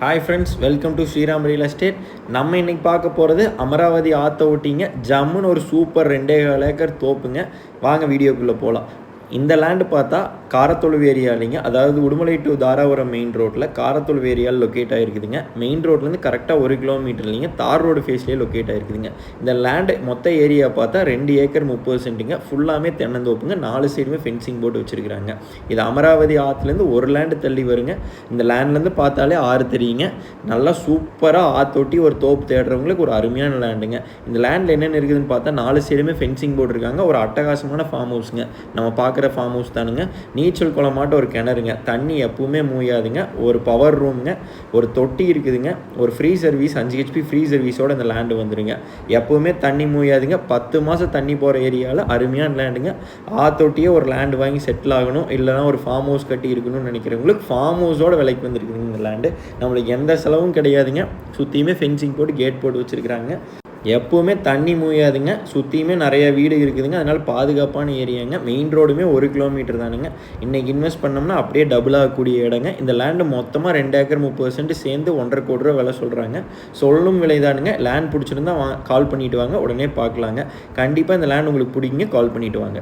Hi friends welcome to Sriram real estate நம்ம இன்றைக்கி பார்க்க போகிறது அமராவதி ஆற்ற ஓட்டிங்க. ஜம்முன்னு ஒரு சூப்பர் ரெண்டே கால் ஏக்கர் தோப்புங்க. வாங்க வீடியோக்குள்ளே போகலாம் இந்த லேண்டு பார்த்தா காரத்தொழுவு ஏரியாலிங்க அதாவது உடுமலை டு தாராபுரம் மெயின் ரோட்டில் காரத்தொழுவு ஏரியாவில் லொக்கேட் ஆகிருக்குதுங்க மெயின் ரோட்லேருந்து கரெக்டாக ஒரு கிலோமீட்டர் இல்லைங்க. தார் ரோடு ஃபேஸ்லேயே லொக்கேட் ஆகிருக்குதுங்க இந்த லேண்டு மொத்த ஏரியா பார்த்தா ரெண்டு ஏக்கர் முப்பது சென்ட்டுங்க. ஃபுல்லாமே தென்னந்தோப்புங்க. நாலு சைடுமே ஃபென்சிங் போட்டு வச்சுருக்குறாங்க. இது அமராவதி ஆற்றுலேருந்து ஒரு லேண்டு தள்ளி வருங்க. இந்த லேண்ட்லேருந்து பார்த்தாலே ஆறு தெரியுங்க. நல்லா சூப்பராக ஆத்தொட்டி ஒரு தோப்பு தேடுறவங்களுக்கு ஒரு அருமையான லேண்டுங்க இந்த லேண்டில் என்னென்ன இருக்குதுன்னு பார்த்தா நாலு சைடுமே ஃபென்சிங் போட்டிருக்காங்க. ஒரு அட்டகாசமான ஃபார்ம் ஹவுஸுங்க நம்ம பார்க்குற ஃபார்ம் ஹவுஸ் தானுங்க. நீச்சல் குளமாட்ட ஒரு கிணறுங்க. தண்ணி எப்பவுமே மூயாதுங்க. ஒரு பவர் ரூம்ங்க ஒரு தொட்டி இருக்குதுங்க. ஒரு ஃப்ரீ சர்வீஸ் அஞ்சு ஹெச்பி ஃப்ரீ சர்வீஸோட இந்த லேண்டு வந்துடுங்க எப்பவுமே தண்ணி மூயாதுங்க. பத்து மாதம் தண்ணி போகிற ஏரியாவில் அருமையான லேண்டுங்க ஆ தொட்டியே ஒரு லேண்டு வாங்கி செட்டில் ஆகணும். இல்லைனா ஒரு ஃபார்ம் ஹவுஸ் கட்டி இருக்கணும்னு நினைக்கிறவங்களுக்கு ஃபார்ம் ஹவுஸோட விலைக்கு வந்துருக்குதுங்க இந்த லேண்டு நம்மளுக்கு எந்த செலவும் கிடையாதுங்க. சுற்றியுமே ஃபென்சிங் போட்டு கேட் போட்டு வச்சுருக்குறாங்க. எப்போவுமே தண்ணி மூயாதுங்க. சுற்றியுமே நிறைய வீடு இருக்குதுங்க. அதனால் பாதுகாப்பான ஏரியாங்க. மெயின் ரோடுமே ஒரு கிலோமீட்டர் தானுங்க. இன்றைக்கி இன்வெஸ்ட் பண்ணோம்னா அப்படியே டபுள் ஆகக்கூடிய இடங்க. இந்த லேண்டு மொத்தமாக ரெண்டு ஏக்கர் முப்பது சென்ட் சேர்ந்து ஒன்றரை கோடி ரூபா விலை சொல்கிறாங்க சொல்லும் விலை தானுங்க. லேண்ட் பிடிச்சிருந்தா வா கால் பண்ணிவிட்டு வாங்க. உடனே பார்க்கலாங்க. கண்டிப்பாக இந்த லேண்ட் உங்களுக்கு பிடிக்குங்க. கால் பண்ணிவிட்டு வாங்க.